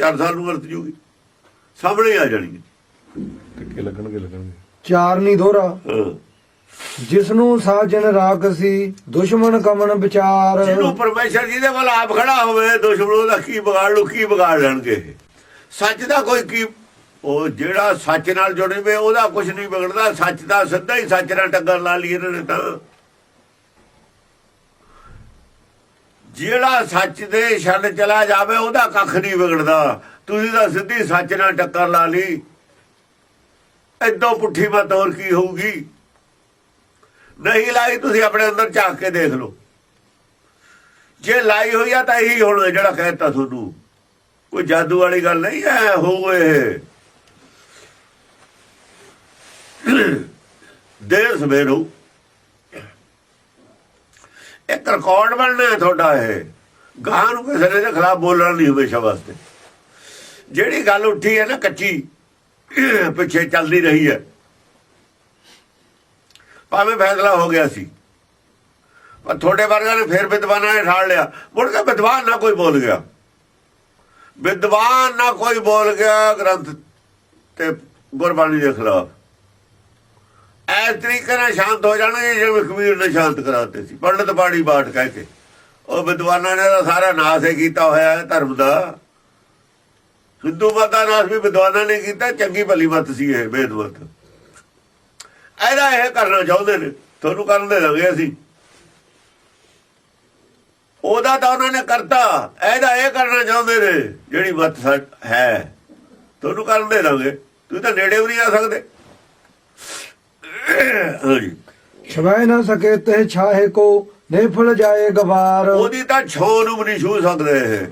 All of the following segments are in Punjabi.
ਚਾਰ ਸਾਲ ਨੂੰ ਵਰਤ ਜੂਗੀ। ਸਾਹਮਣੇ ਆ ਜਾਣੀ। ਟਿੱਕੇ ਲੱਗਣਗੇ ਲੱਗਣਗੇ। ਚਾਰ ਨਹੀਂ ਦੋਹਰਾ। ਹਾਂ। ਜਿਸ ਨੂੰ ਸਾਜਣ ਰਾਖਸੀ ਦੁਸ਼ਮਣ ਕਮਨ ਵਿਚਾਰ। ਜਿਹਨੂੰ ਪਰਮੇਸ਼ਰ ਜੀ ਦੇ ਵੱਲ ਆਪ ਖੜਾ ਹੋਵੇ ਦੁਸ਼ਮਣੋਂ ਦਾ ਕੀ ਵਿਗਾੜ ਲੂ ਕੀ ਵਿਗਾੜ ਲੈਣਗੇ ਸੱਚ ਦਾ ਕੋਈ ਕੀ? ਉਹ ਜਿਹੜਾ ਸੱਚ ਨਾਲ ਜੁੜੇ ਵੇ ਉਹਦਾ ਕੁਝ ਨਹੀਂ ਵਿਗੜਦਾ। ਸੱਚ ਦਾ ਸਿੱਧਾ ਹੀ ਸੱਚ ਨਾਲ ਟੱਕਰ ਲਾ ਲਈ ਇਹਨਾਂ ਨੇ ਤਾਂ। ਜਿਹੜਾ ਸੱਚ ਦੇ ਛੱਡ ਚਲਾ ਜਾਵੇ, ਉਹਦਾ ਕੱਖ ਨਹੀਂ ਵਿਗੜਦਾ। ਤੁਸੀਂ ਤਾਂ ਸਿੱਧੀ ਸੱਚ ਨਾਲ ਟੱਕਰ ਲਾ ਲਈ। ਐਦੋਂ ਪੁੱਠੀ ਮਤ ਹੋਰ ਕੀ ਹੋਊਗੀ? ਨਹੀਂ ਲਾਈ, ਤੁਸੀਂ ਆਪਣੇ ਅੰਦਰ ਝਾਕ ਕੇ ਦੇਖ ਲਓ। ਜੇ ਲਾਈ ਹੋਈ ਆ, ਤਾਂ ਇਹੀ ਹੁਣ ਜਿਹੜਾ ਕਹਿਤਾ ਤੁਹਾਨੂੰ। ਕੋਈ ਜਾਦੂ ਵਾਲੀ ਗੱਲ ਨਹੀਂ ਹੈ ਇਹ ਦੇਰ ਸਵੇਰੋ ਇੱਕ ਰਿਕਾਰਡ ਬਣਨਾ ਤੁਹਾਡਾ ਇਹ। ਗਾਂ ਨੂੰ ਕਿਸੇ ਦੇ ਖਿਲਾਫ ਬੋਲਣਾ ਨਹੀਂ ਹਮੇਸ਼ਾ ਵਾਸਤੇ। ਜਿਹੜੀ ਗੱਲ ਉੱਠੀ ਹੈ ਨਾ ਕੱਚੀ, ਪਿੱਛੇ ਚੱਲਦੀ ਰਹੀ ਹੈ। ਭਾਵੇਂ ਫੈਸਲਾ ਹੋ ਗਿਆ ਸੀ। ਪਰ ਤੁਹਾਡੇ ਵਰਗਾ ਨੇ ਫਿਰ ਵਿਦਵਾਨਾਂ ਨੇ ਠਾਲ ਲਿਆ। ਮੁੜ ਕੇ ਵਿਦਵਾਨ ਨਾ ਕੋਈ ਬੋਲ ਗਿਆ। ਵਿਦਵਾਨ ਨਾ ਕੋਈ ਬੋਲ ਗਿਆ ਗ੍ਰੰਥ ਤੇ ਗੁਰਬਾਣੀ ਦੇ ਖਿਲਾਫ। ਐਸ ਤਰੀਕੇ ਨਾਲ ਸ਼ਾਂਤ ਹੋ ਜਾਣਗੇ ਜਿਵੇਂ ਕਬੀਰ ਨੇ ਸ਼ਾਂਤ ਕਰਾਤੇ ਸੀ। ਪੰਡਤ ਬਾੜੀ ਬਾਟ ਕਹਿ ਕੇ। ਉਹ ਵਿਦਵਾਨਾਂ ਨੇ ਤਾਂ ਸਾਰਾ ਨਾਸ ਹੀ ਕੀਤਾ ਹੋਇਆ ਹੈ ਧਰਮ ਦਾ। ਹਿੰਦੂ ਮਤ ਦਾ ਨਾਸ ਵੀ ਵਿਦਵਾਨਾਂ ਨੇ ਕੀਤਾ, ਚੰਗੀ ਭਲੀ ਮਤ ਸੀ ਇਹ ਵੇਦ ਮਤ। ਇਹਦਾ ਇਹ ਕਰਨਾ ਚਾਹੁੰਦੇ ਨੇ, ਤੁਹਾਨੂੰ ਕਰਨ ਦੇ ਲੱਗੇ ਅਸੀਂ। ਉਹਦਾ ਤਾਂ ਉਹਨਾਂ ਨੇ ਕਰਤਾ, ਇਹਦਾ ਇਹ ਕਰਨਾ ਚਾਹੁੰਦੇ ਨੇ, ਜਿਹੜੀ ਮਤ ਹੈ। ਤੁਹਾਨੂੰ ਕਰਨ ਦੇ ਲਾਂਗੇ ਤੁਸੀਂ ਤਾਂ ਨੇੜੇ ਵੀ ਨਹੀਂ ਆ ਸਕਦੇ। ਹਾਂਜੀ। ਛਵੈ ਨਾ ਸਕੇ ਤੇ ਛਾਹੇ ਕੋ ਨਿਫਲ ਜਾਏ ਗਵਾਰ। ਉਹਦੀ ਤਾਂ ਛੋ ਨੂੰ ਵੀ ਨਹੀਂ ਛੂ ਸਕਦੇ।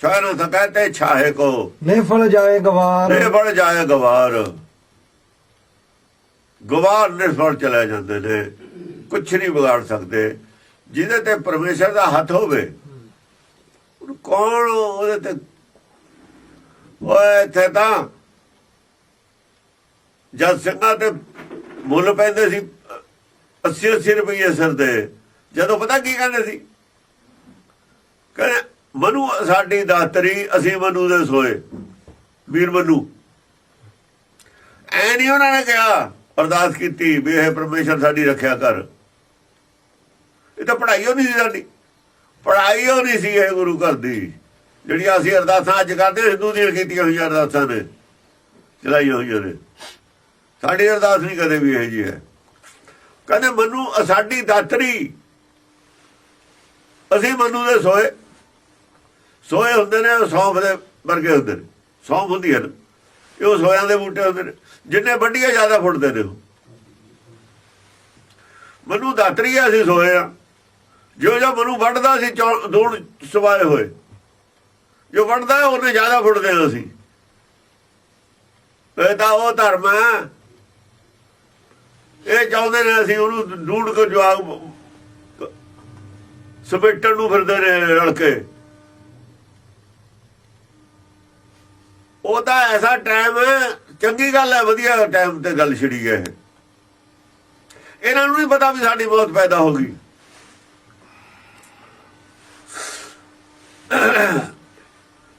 ਛਾਹ ਨਾ ਸਕੈ ਤੇ ਛਾਹੇ ਕੋ। ਨਿਫਲ ਜਾਏ ਗਵਾਰ। ਬੜ ਜਾਏ ਗਵਾਰ। ਗਵਾਰ ਨਿਰਫਲ ਚਲੇ ਜਾਂਦੇ ਨੇ। ਕੁਛ ਨਹੀਂ ਵਿਗਾੜ ਸਕਦੇ। ਜਿਹਦੇ ਤੇ ਪਰਮੇਸ਼ਰ ਦਾ ਹੱਥ ਹੋਵੇ। ਕੌਣ ਉਹਦੇ ਤੇ? ਓਏ ਇੱਥੇ ਤਾਂ ਜਦ ਸਿੰਘਾਂ ਤੇ ਮੁੱਲ ਪੈਂਦੇ ਸੀ 80 80 ਰੁਪਏ ਸਿਰ ਦੇ ਜਦੋਂ ਪਤਾ ਕੀ ਕਹਿੰਦੇ ਸੀ? ਕਹਿੰਦੇ ਮਨੂ ਸਾਡੀ ਦਾਤਰੀ ਅਸੀਂ ਮਨੂ ਦੇ ਸੋਏ। ਵੀਰ ਮਨੂ। ਐ ਨਹੀਂ ਉਹਨਾਂ ਨੇ ਕਿਹਾ ਅਰਦਾਸ ਕੀਤੀ ਵੀ ਇਹ ਪਰਮੇਸ਼ਰ ਸਾਡੀ ਰੱਖਿਆ ਕਰ। ਇਹ ਤਾਂ ਪੜ੍ਹਾਈ ਹੋ ਨਹੀਂ ਸੀ ਸਾਡੀ। ਪੜ੍ਹਾਈ ਹੋ ਨਹੀਂ ਸੀ ਇਹ ਗੁਰੂ ਘਰ ਦੀ ਜਿਹੜੀਆਂ ਅਸੀਂ ਅਰਦਾਸਾਂ ਅੱਜ ਕਰਦੇ ਹਾਂ, ਹਿੰਦੂ ਦੀਆਂ ਕੀਤੀਆਂ ਹੋਈਆਂ ਅਰਦਾਸਾਂ ਨੇ ਚਲਾਈ ਹੋਈਆਂ ਨੇ। ਸਾਡੀ ਅਰਦਾਸ ਨਹੀਂ ਕਦੇ ਵੀ ਇਹ ਜੀ ਹੈ। ਕਹਿੰਦੇ ਮਨੂ ਸਾਡੀ ਦਾਤਰੀ। ਅਸੀਂ ਮਨੂ ਦੇ ਸੋਏ ਸੋਏ ਹੁੰਦੇ ਨੇ ਸੌਂਫ ਦੇ ਵਰਗੇ ਹੁੰਦੇ ਨੇ। ਸੌਂਫ ਹੁੰਦੀ ਹੈ ਨਾ। ਇਹ ਉਹ ਸੋਇਆਂ ਦੇ ਬੂਟੇ ਹੁੰਦੇ ਨੇ ਜਿੰਨੇ ਵੱਡੀਆਂ ਜ਼ਿਆਦਾ ਫੁੱਟਦੇ ਨੇ ਉਹ। ਮਨੂ ਦਾਤਰੀ ਆ ਅਸੀਂ ਸੋਏ ਆ ਜੋ ਜੋ ਮਨੂ ਵੱਢਦਾ ਸੀ ਚੌ- ਦੂਣ ਸਵਾਏ ਹੋਏ। ਜੋ ਵੱਢਦਾ ਹੈ, ਉਹਨੇ ਜ਼ਿਆਦਾ ਫੁੱਟਦੇ ਹਾਂ ਅਸੀਂ। ਇਹ ਤਾਂ ਉਹ ਧਰਮ ਹੈ। ਇਹ ਚਾਹੁੰਦੇ ਨੇ ਅਸੀਂ ਉਹਨੂੰ ਢੂੰਡ ਕੇ ਜਵਾਬ ਸਪੇਟਣ ਨੂੰ ਫਿਰਦੇ ਨੇ ਰਲ ਕੇ ਉਹ ਤਾਂ ਐਸਾ ਟਾਈਮ ਹੈ, ਚੰਗੀ ਗੱਲ ਹੈ, ਵਧੀਆ ਟਾਈਮ ਤੇ ਗੱਲ ਛਿੜੀ ਹੈ ਇਹਨਾਂ ਨੂੰ ਨਹੀਂ ਪਤਾ ਵੀ ਸਾਡੀ ਮੌਤ ਪੈਦਾ ਹੋ ਗਈ।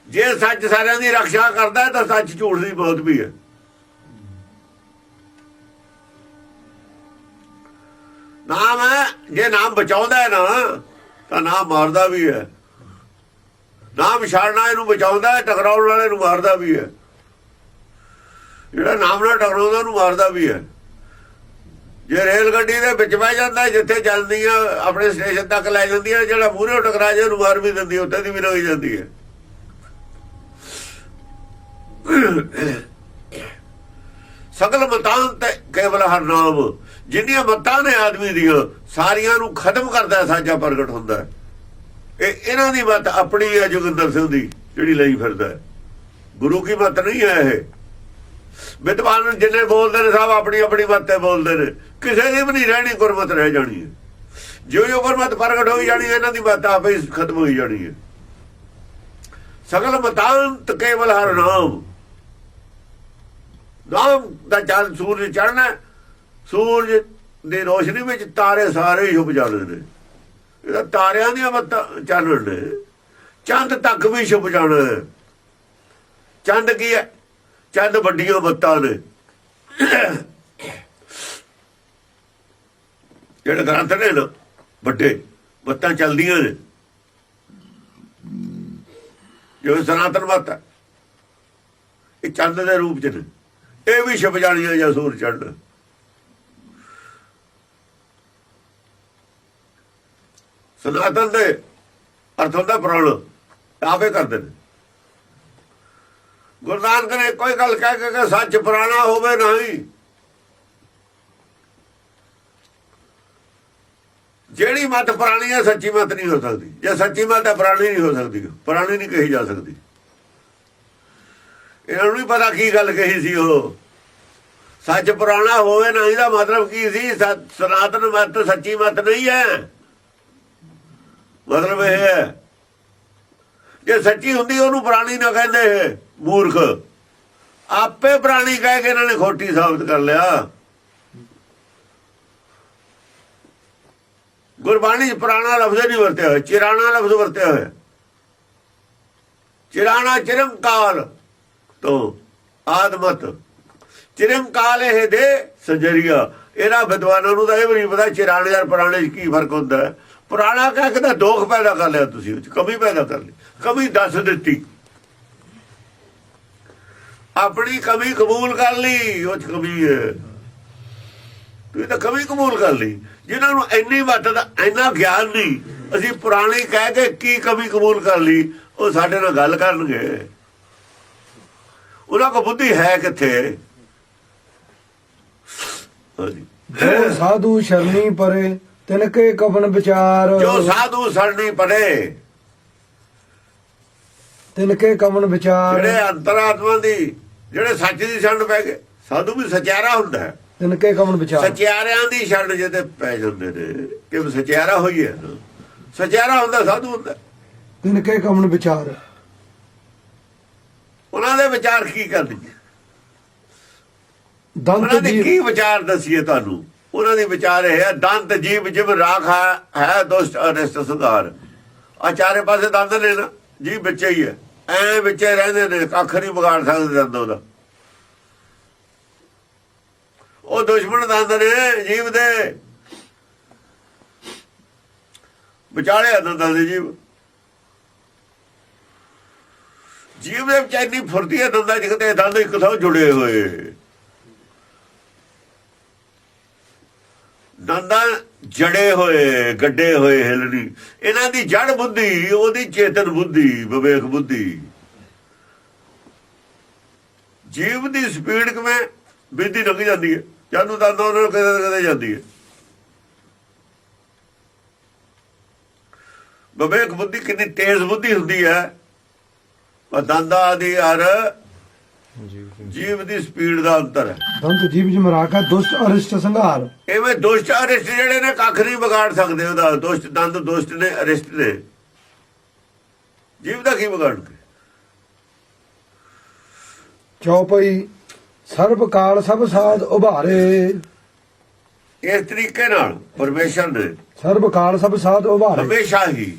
ਜੇ ਸੱਚ ਸਾਰਿਆਂ ਦੀ ਰੱਖਿਆ ਕਰਦਾ ਤਾਂ ਸੱਚ ਝੂਠ ਦੀ ਮੌਤ ਵੀ ਹੈ। ਨਾਮ ਹੈ, ਜੇ ਨਾਮ ਬਚਾਉਂਦਾ ਹੈ ਨਾ, ਤਾਂ ਨਾਮ ਮਾਰਦਾ ਵੀ ਹੈ। ਨਾਮ ਛਾੜਨਾ ਇਹਨੂੰ ਬਚਾਉਂਦਾ ਹੈ, ਟਕਰਾਉਣ ਵਾਲੇ ਨੂੰ ਮਾਰਦਾ ਵੀ ਹੈ। ਜਿਹੜਾ ਨਾਮ ਨਾਲ ਟਕਰਾਉਂਦਾ, ਉਹਨੂੰ ਮਾਰਦਾ ਵੀ ਹੈ। ਜੇ ਰੇਲ ਗੱਡੀ ਦੇ ਵਿੱਚ ਬਹਿ ਜਾਂਦਾ, ਜਿੱਥੇ ਚੱਲਦੀਆਂ, ਆਪਣੇ ਸਟੇਸ਼ਨ ਤੱਕ ਲੈ ਜਾਂਦੀਆਂ, ਜਿਹੜਾ ਮੂਹਰੇ ਟਕਰਾ ਜੇ ਉਹਨੂੰ ਮਾਰ ਵੀ ਦਿੰਦੀ ਉੱਥੇ ਦੀ ਵੀ ਰੋਈ ਜਾਂਦੀ ਹੈ। ਸਗਲ ਮਤਾਂ ਤੇ ਕੇਵਲ ਹਰ ਨਾਮ। ਜਿੰਨੀਆਂ ਮੱਤਾਂ ਨੇ ਆਦਮੀ ਦੀਆਂ ਸਾਰੀਆਂ ਨੂੰ ਖਤਮ ਕਰਦਾ ਹੈ, ਸਾਜਾ ਪ੍ਰਗਟ ਹੁੰਦਾ ਇਹ ਇਹਨਾਂ ਦੀ ਮਤ ਆਪਣੀ ਹੈ ਜੋਗਿੰਦਰ ਸਿੰਘ ਦੀ ਜਿਹੜੀ ਲਈ ਫਿਰਦਾ ਗੁਰੂ ਕੀ ਮਤ ਨਹੀਂ ਹੈ ਇਹ? ਵਿਦਵਾਨ ਜਿੰਨੇ ਬੋਲਦੇ ਨੇ ਸਭ ਆਪਣੀ ਆਪਣੀ ਮਤ ਬੋਲਦੇ ਨੇ। ਕਿਸੇ ਦੀ ਵੀ ਨਹੀਂ ਰਹਿਣੀ ਗੁਰਮਤ ਰਹਿ ਜਾਣੀ ਹੈ। ਜਿਉਂ ਜਿਉਂ ਗੁਰਮਤ ਪ੍ਰਗਟ ਹੋਈ ਜਾਣੀ ਹੈ, ਇਹਨਾਂ ਦੀ ਮਤ ਆਪੇ ਹੀ ਖਤਮ ਹੋਈ ਜਾਣੀ ਹੈ। ਸਗਲ ਮਤਾਂਤ ਕੇਵਲ ਹਰ ਨਾਮ। ਨਾਮ ਦਾ ਚੰਨ ਸੂਰਜ ਚੜਨਾ ਸੂਰਜ ਦੀ ਰੋਸ਼ਨੀ ਵਿੱਚ ਤਾਰੇ ਸਾਰੇ ਹੀ ਛੁਪ ਜਾਣੇ ਨੇ। ਇਹਦਾ ਤਾਰਿਆਂ ਦੀਆਂ ਮੱਤਾਂ ਚਾਨਣ ਨੇ। ਚੰਦ ਤੱਕ ਵੀ ਛੁਪ ਜਾਣਾ ਚੰਦ ਕੀ ਹੈ? ਚੰਦ ਵੱਡੀਆਂ ਬੱਤਾਂ ਨੇ। ਜਿਹੜੇ ਗ੍ਰੰਥ ਨੇ ਨਾ, ਵੱਡੇ ਬੱਤਾਂ ਚੱਲਦੀਆਂ ਨੇ। ਜੋ ਸਨਾਤਨ ਮਤ ਹੈ। ਇਹ ਚੰਦ ਦੇ ਰੂਪ ਚ ਨੇ। ਇਹ ਵੀ ਛਿਪ ਜਾਣੀਆਂ ਜਾਂ ਸੂਰ ਚੜ੍ਹਨ। ਸਨਾਤਨ ਦੇ ਅਰਥ ਹੁੰਦਾ ਪ੍ਰਣ ਆਪੇ ਕਰਦੇ ਨੇ। ਗੁਰੂ ਨਾਨਕ ਨੇ ਕੋਈ ਗੱਲ ਕਹਿ ਕੇ ਕਿ ਸੱਚ ਪੁਰਾਣਾ ਹੋਵੇ ਨਹੀਂ। ਜਿਹੜੀ ਮਤ ਪੁਰਾਣੀ ਹੈ, ਸੱਚੀ ਮਤ ਨਹੀਂ ਹੋ ਸਕਦੀ। ਜੇ ਸੱਚੀ ਮਤ ਹੈ, ਪੁਰਾਣੀ ਨਹੀਂ ਹੋ ਸਕਦੀ। ਪੁਰਾਣੀ ਨਹੀਂ ਕਹੀ ਜਾ ਸਕਦੀ। ਇਹਨਾਂ ਨੂੰ ਨਹੀਂ ਪਤਾ ਕੀ ਗੱਲ ਕਹੀ ਸੀ ਉਹ। ਸੱਚ ਪੁਰਾਣਾ ਹੋਵੇ ਨਾ ਇਹਦਾ ਮਤਲਬ ਕੀ ਸੀ? ਸਨਾਤਨ ਮਤ ਸੱਚੀ ਮਤ ਨਹੀਂ ਹੈ। ਮਤਲਬ ਇਹ ਹੈ। ਜੇ ਸੱਚੀ ਹੁੰਦੀ, ਉਹਨੂੰ ਪੁਰਾਣੀ ਨਾ ਕਹਿੰਦੇ ਇਹ, ਮੂਰਖ। ਆਪੇ ਪੁਰਾਣੀ ਕਹਿ ਕੇ ਇਹਨਾਂ ਨੇ ਖੋਟੀ ਸਾਬਤ ਕਰ ਲਿਆ। ਗੁਰਬਾਣੀ 'ਚ ਪੁਰਾਣਾ ਲਫ਼ਜ਼ ਨਹੀਂ ਵਰਤਿਆ ਹੋਇਆ, ਚਿਰਾਣਾ ਲਫ਼ਜ਼ ਵਰਤਿਆ ਹੋਇਆ। ਚਿਰਾਣਾ ਚਿਰੰਕਾਲ ਤੋਂ ਆਦਮਤ। ਚਿਰੰਕਾਲ ਇਹ ਦੇ ਸਜਰੀਆ। ਇਹਨਾਂ ਵਿਦਵਾਨਾਂ ਨੂੰ ਤਾਂ ਇਹ ਵੀ ਨਹੀਂ ਪਤਾ, ਚਿਰਾਣੇ ਔਰ ਪੁਰਾਣੇ 'ਚ ਕੀ ਫ਼ਰਕ ਹੁੰਦਾ ਹੈ। ਪੁਰਾਣਾ ਕਹਿ ਕੇ ਦੋਖ ਪੈਦਾ ਕਰ ਲਿਆ ਤੁਸੀਂ ਉਹ ਕਮੀ ਪੈਦਾ ਕਰ ਲਈ। ਕਮੀ ਦੱਸ ਦਿੱਤੀ। ਆਪਣੀ ਕਮੀ ਕਬੂਲ ਕਰ ਲਈ, ਉਹ ਕਮੀ ਹੈ। ਤੁਸੀਂ ਤਾਂ ਕਮੀ ਕਬੂਲ ਕਰ ਲਈ। ਜਿਨ੍ਹਾਂ ਨੂੰ ਇੰਨੀ ਮੱਤ ਦਾ ਇੰਨਾ ਗਿਆਨ ਨਹੀਂ, ਅਸੀਂ ਪੁਰਾਣੀ ਕਹਿ ਕੇ ਕੀ ਕਮੀ ਕਬੂਲ ਕਰ ਲਈ, ਉਹ ਸਾਡੇ ਨਾਲ ਗੱਲ ਕਰਨਗੇ। ਉਹਨਾਂ ਕੋ ਬੁੱਧੀ ਹੈ ਕਿੱਥੇ? ਜੋ ਸਾਧੂ ਸ਼ਰਨੀ ਪਰੇ ਤਿਨਕੇ ਕਵਨ ਵਿਚਾਰ। ਜੋ ਸਾਧੂ ਸਰਣੀ ਪੜੇ। ਤਿਨਕੇ ਕਵਨ ਵਿਚਾਰ। ਜਿਹੜੇ ਅੰਤਰਾਤਮਾ ਦੀ ਜਿਹੜੇ ਸੱਚ ਦੀ ਸ਼ਰਨ ਪੈ ਗਏ ਸਾਧੂ ਵੀ ਸਚਿਆਰਾ ਹੁੰਦਾ ਹੈ। ਤਿਨਕੇ ਕਵਨ ਵਿਚਾਰ। ਸਚਿਆਰਿਆਂ ਦੀ ਸ਼ਰਨ ਜਿਹਦੇ ਪੈ ਜਾਂਦੇ ਨੇ ਕਿ ਸਚਿਆਰਾ ਹੋਈ ਹੈ ਸਚਿਆਰਾ ਹੁੰਦਾ ਸਾਧੂ ਹੁੰਦਾ। ਤਿਨਕੇ ਕਵਨ ਵਿਚਾਰ। ਉਹਨਾਂ ਦੇ ਵਿਚਾਰ ਕੀ ਕਰਨਗੇ? ਦੰਤ ਦੇ ਕੀ ਵਿਚਾਰ ਦਸੀਏ ਤੁਹਾਨੂੰ? ਉਹਨਾਂ ਦੀ ਵਿਚਾਰ ਇਹ ਹੈ, ਦੰਤ ਜੀਵ ਜਿਵ ਰਾਖ ਹੈ- ਦੁਸ਼ਟ ਅਨਿਸ਼ਟ ਸੁਧਾਰ ਆ ਚਾਰੇ ਪਾਸੇ ਦੰਦ ਨੇ ਨਾ, ਜੀਵ ਵਿੱਚੇ ਹੀ ਹੈ। ਐ ਵਿੱਚੇ ਰਹਿੰਦੇ ਨੇ ਕੱਖ ਨਹੀਂ ਵਿਗਾੜ ਸਕਦੇ ਦੰਦ ਉਹਦਾ। ਉਹ ਦੁਸ਼ਮਣ ਦੰਦ ਨੇ ਜੀਵ ਦੇ। ਵਿਚਾਲੇ ਦੰਦਾਂ ਦੇ ਜੀਵ। ਜੀਵ ਦੇ ਵਿੱਚ ਇੰਨੀ ਫੁਰਤੀ ਹੈ ਦੰਦਾਂ ਚ ਕਿਤੇ ਦੰਦ ਇੱਕ ਥਾਂ ਜੁੜੇ ਹੋਏ। ਦੰਦਾਂ ਜੜੇ ਹੋਏ, ਗੱਡੇ ਹੋਏ ਹਿਲਣੀ। ਇਹਨਾਂ ਦੀ ਜੜ ਬੁੱਧੀ, ਉਹਦੀ ਚੇਤਨ ਬੁੱਧੀ, ਵਿਵੇਕ ਬੁੱਧੀ। ਜੀਵ ਦੀ ਸਪੀਡ ਕਿਵੇਂ? ਬਿੱਦੀ ਲੱਗ ਜਾਂਦੀ ਹੈ। ਜਾਨੂੰ ਦੰਦ ਉਹਨਾਂ ਨੂੰ ਕਦੇ ਨਾ ਕਦੇ ਜਾਂਦੀ ਹੈ। ਵਿਵੇਕ ਬੁੱਧੀ ਕਿੰਨੀ ਤੇਜ਼ ਬੁੱਧੀ ਹੁੰਦੀ ਹੈ। ਉਹ ਦੰਦਾਂ ਦੀ ਹਰ ਜੀਵ ਦੀ ਸਪੀਡ ਦਾ ਅੰਤਰ ਹੈ। ਦੰਤ ਜੀਵ ਜਿਮ ਰਾਖਾ ਦੁਸ਼ਟ ਅਰਿਸ਼ਟ ਸੰਘਾਰ। ਐਵੇਂ ਦੁਸ਼ਟ ਅਰਿਸ਼ਟ ਜਿਹੜੇ ਨੇ ਕੱਖ ਨਹੀਂ ਵਿਗਾੜ ਸਕਦੇ ਉਹਦਾ। ਦੁਸ਼ਟ ਦੰਦ ਦੁਸ਼ਟ ਨੇ ਅਰਿਸ਼ਟ ਨੇ। ਜੀਵ ਦਾ ਕੀ ਵਿਗਾੜਨਗੇ ਚੌਪਈ ਸਰਬ ਕਾਲ ਸਭ ਸਾਧ ਉਭਾਰੇ। ਇਸ ਤਰੀਕੇ ਨਾਲ ਪਰਮੇਸ਼ਰ ਨੇ ਸਰਬ ਕਾਲ ਸਭ ਸਾਧ ਉਭਾਰੇ। ਹਮੇਸ਼ਾ ਹੀ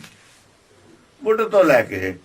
ਮੁੱਢ ਤੋਂ ਲੈ ਕੇ